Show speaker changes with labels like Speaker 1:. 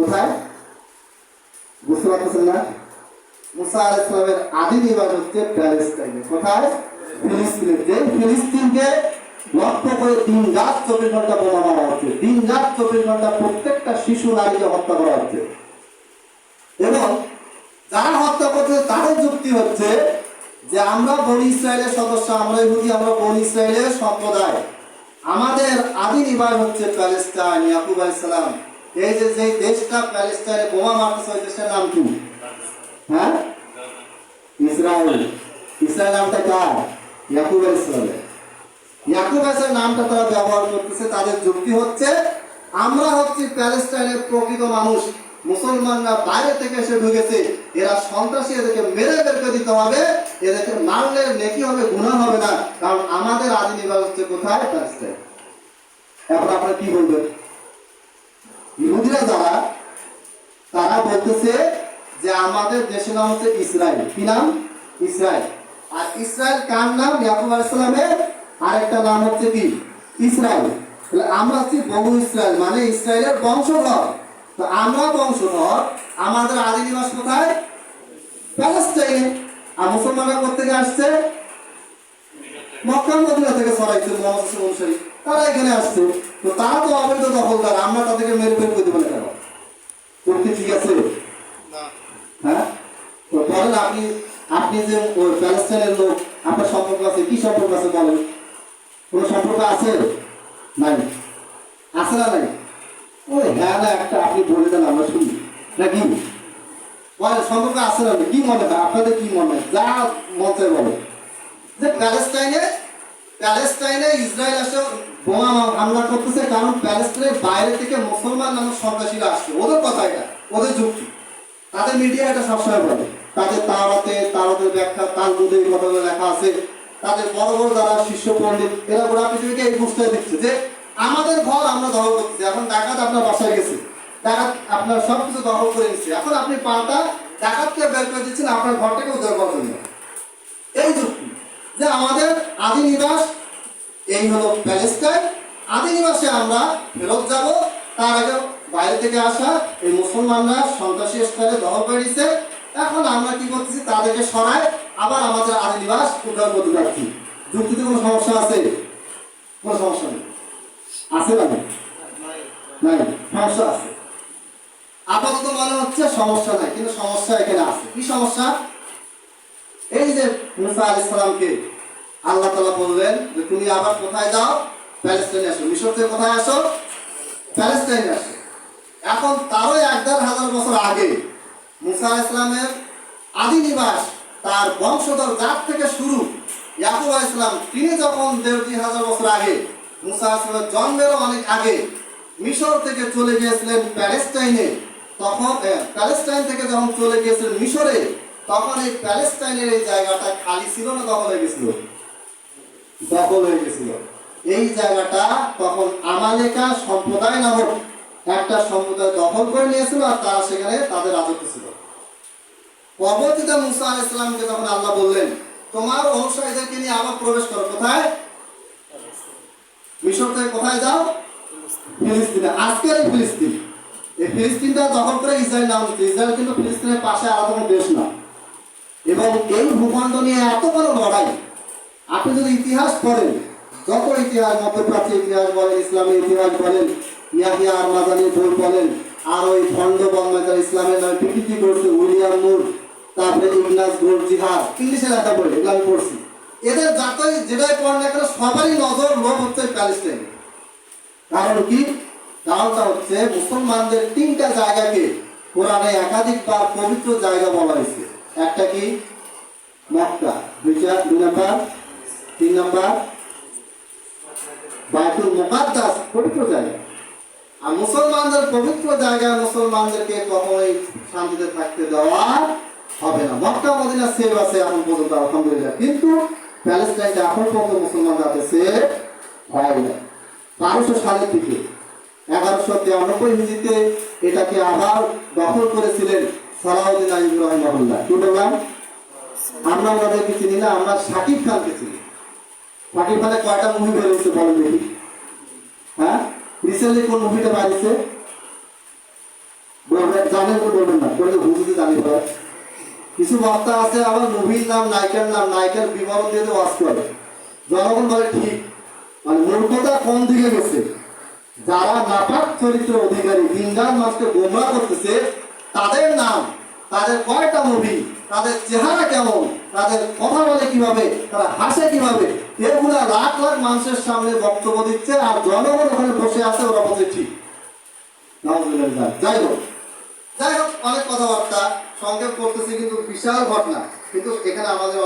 Speaker 1: কোথায়? বুঝতে পারতেছেন না? মুসা আল ইসলামের আদি নিবাস হচ্ছে প্যালেস্টাইনে কোথায়? ফিলিস্তিনে। যে ফিলিস্তিনকে লক্ষ্য করে দিন রাত চব্বিশ ঘণ্টা বোমা মারা হচ্ছে। দিন রাত চব্বিশ ঘণ্টা প্রত্যেকটা শিশু নারীকে হত্যা করা হচ্ছে। এবং যারা হত্যা করছে তাদের যুক্তি হচ্ছে যে আমরা বনি ইসরায়েলের সদস্য, আমরা ইহুদি, আমরা বনি ইসরায়েলের সম্প্রদায়। আমাদের আদি নিবাস হচ্ছে প্যালেস্টাইন ইয়াকুব আলাইসালাম এই যে যে দেশটা প্যালেস্টাইনে বোমা নাম কি? হ্যাঁ? ইসরায়েল। নামটা কার? ইয়াকুব নামটা তারা ব্যবহার করতেছে, তাদের যুক্তি হচ্ছে, আমরা হচ্ছি প্যালেস্টাইনের প্রকৃত মানুষ। মুসলমানরা বাইরে থেকে এসে ঢুকেছে, এরা সন্ত্রাসী, এদেরকে মেরে বের করে দিতে হবে, এদেরকে মারলে নেকি হবে, গুণা হবে না, কারণ আমাদের আদি নিবাস হচ্ছে কোথায়? প্যালেস্টাইন। এখন আপনারা কি বলবেন? ইহুদিরা যারা, তারা বলতেছে যে আমাদের দেশের নাম হচ্ছে ইসরায়েল। কি নাম? ইসরায়েল। আর ইসরায়েল কার নাম? ইয়াকুব আলাইসালামের আরেকটা নাম হচ্ছে কি? ইসরায়েল। তাহলে আমরা হচ্ছি বহু ইসরায়েল মানে ইসরায়েলের বংশধর। তো আমরা বংশধর, আমাদের আদি নিবাস কোথায়? প্যালেস্টাইনে। আর মুসলমানরা কোথেকে আসছে? মক্কা মদিনা থেকে ছড়াইছে মোহাম্মদ অনুসারী তারা এখানে আসছে। তো তারা তো অবৈধ দখলদার। আমরা তাদেরকে মেরে বের করে দেবো না কেন? তোর কি ঠিক আছে? হ্যাঁ? তো বলেন আপনি আপনি যে ওই প্যালেস্টাইনের লোক আপনার সম্পর্ক আছে? কি সম্পর্ক আছে বলেন? কোনো সম্পর্ক আছে? নাই। আছে না নাই? ওই হ্যাঁ না একটা আপনি বলে দেন আমরা শুনি। নাকি? বলেন সম্পর্ক আছে না কি মনে হয়? আপনাদের কি মনে হয়? যা মতে বলে যে প্যালেস্টাইনে প্যালেস্টাইনে ইসরায়েল আসে বোমা হামলা করতেছে কারণ প্যালেস্টাইনের বাইরে থেকে মুসলমান নামক সন্ত্রাসীরা আসছে। ওদের কথা এটা, ওদের যুক্তি। তাদের মিডিয়া এটা সবসময় বলে। তাদের তাওরাতে, তাওরাতের ব্যাখ্যা তার মধ্যে এই কথাগুলো লেখা আছে। তাদের বড় বড় যারা শিষ্য পণ্ডিত, এরা গোড়া পৃথিবীকে এই বুঝতে দিচ্ছে যে আমাদের ঘর আমরা দখল করতেছি। এখন ডাকাত আপনার বাসায় গেছে। ডাকাত আপনার সব কিছু দখল করে নিচ্ছে। এখন আপনি পাল্টা ডাকাতকে বের করে দিচ্ছেন, আপনার ঘরটাকে উদ্ধার করার জন্য। এই যুক্তি। যে আমাদের আদি নিবাস, এই হলো প্যালেস্টাইন। আদি নিবাসে আমরা ফেরত যাব। তার আগে বাইরে থেকে আসা এই মুসলমানরা সন্ত্রাসী স্থলে দখল করে এখন আমরা কি করতেছি? তাদেরকে সরায় আবার আমাদের আদি নিবাস উদ্ধার করতে যাচ্ছি। যুক্তিতে কোনো সমস্যা আছে? কোনো সমস্যা নেই। আছে না নাই। সমস্যা আছে। আপাতত মনে হচ্ছে সমস্যা নাই, কিন্তু সমস্যা এখানে আছে। কি সমস্যা? এই যে মুসা আলাইহিস সালামকে আল্লাহ তাআলা বললেন যে, তুমি আবার কোথায় যাও? প্যালেস্টাইনে আসো। মিশর থেকে কোথায় আসো? প্যালেস্টাইনে আসো। এখন তারও এক দেড় হাজার বছর আগে মুসা ইসলামের আদি নিবাস, তার বংশধর জাত থেকে শুরু ইয়াকুব আলাইহিস সালাম, তিনি যখন দেড় দুই হাজার বছর আগে মুসা আলাইহিস সালামের জন্মেরও অনেক আগে মিশর থেকে চলে গিয়েছিলেন প্যালেস্টাইনে, তখন প্যালেস্টাইন থেকে যখন চলে গিয়েছিলেন মিশরে তখন এই প্যালেস্টাইনের এই জায়গাটা খালি ছিল না দখল হয়ে গেছিল? দখল হয়ে গেছিল। এই জায়গাটা তখন আমালেকা সম্প্রদায় নামক একটা সম্প্রদায় দখল করে নিয়েছিল আর তারা সেখানে তাদের রাজত্ব ছিল। পরবর্তীতে মুসা আলাইহিস সালামকে যখন আল্লাহ বললেন, তোমার অনুসারীদেরকে নিয়ে আবার প্রবেশ করো, কোথায়? মিশর থেকে কোথায় যাও? ফিলিস্তিনে। আজকের এই ফিলিস্তিন। এই ফিলিস্তিনটা দখল করে ইসরায়েল নাম ইসরায়েল কিন্তু ফিলিস্তিনের পাশে আলাদা দেশ না। এবং এই ভূখণ্ড নিয়ে এত বড় লড়াই, আপনি যদি ইতিহাস পড়েন, যত ইতিহাস, মধ্যপ্রাচ্য ইতিহাস বলেন ইসলামের ইতিহাস বলেন, ইয়াহিয়া আর বই বলেন, আর ওই খণ্ড ইসলামের নামে পিপিটি করছে মুর, তারপরে গোল জিহাদ, ইংলিশে লেখা বই এগুলো আমি পড়ছি। এদের যাতাই যেটাই পড়েন না সবারই নজর লোভ হচ্ছে প্যালেস্টাইন কারণ কি? কারণটা হচ্ছে মুসলমানদের তিনটা জায়গাকে কোরআনে একাধিকবার পবিত্র জায়গা বলা হয়েছে। একটা কি? মক্কা দুইটা দুই নাম্বার, তিন নাম্বার। বাইতুল মুকাদ্দাস পবিত্র জায়গা। আর মুসলমানদের পবিত্র জায়গায় মুসলমানদেরকে কখনোই শান্তিতে থাকতে দেওয়া হবে না। মক্কা, মদিনা সেভ আছে এখন পর্যন্ত, আলহামদুলিল্লাহ। কিন্তু প্যালেস্টাইনটা এখন পর্যন্ত মুসলমানরা আছে সেভ হয় না বারোশো সালের দিকে, এগারোশো তিরানব্বই হিজিতে এটাকে আবার দখল করেছিলেন আইব রহমাহুল্লাহ। কি বললাম? আমরা ওনাদেরকে চিনি না, আমরা খানকে চিনি। কয়টা মুভি দেখি। হ্যাঁ? রিসেন্টলি কোন মুভিটা বাড়িছে জানেন তো বলবেন না জানি কিছু বক্তা আছে, আবার মুভির নাম, নায়িকার নাম, নায়িকার বিবরণ দিয়ে ওয়াজ করে। জনগণ বলে ঠিক। মানে মূর্খতা কোন দিকে গেছে? যারা নাপাক চরিত্র অধিকারী দিনদার মানুষকে গোমরা করতেছে তাদের নাম, তাদের কয়টা মুভি, তাদের চেহারা কেমন, তাদের কথা বলে কীভাবে, তারা হাসে কীভাবে, এগুলা লাখ লাখ মানুষের সামনে বক্তব্য দিচ্ছে আর জনগণ ওখানে বসে আছে ওরা বলছে ঠিক। যাই হোক যাই হোক, অনেক কথাবার্তা সংক্ষেপ করতেছে কিন্তু বিশাল ঘটনা কিন্তু এখানে আমাদের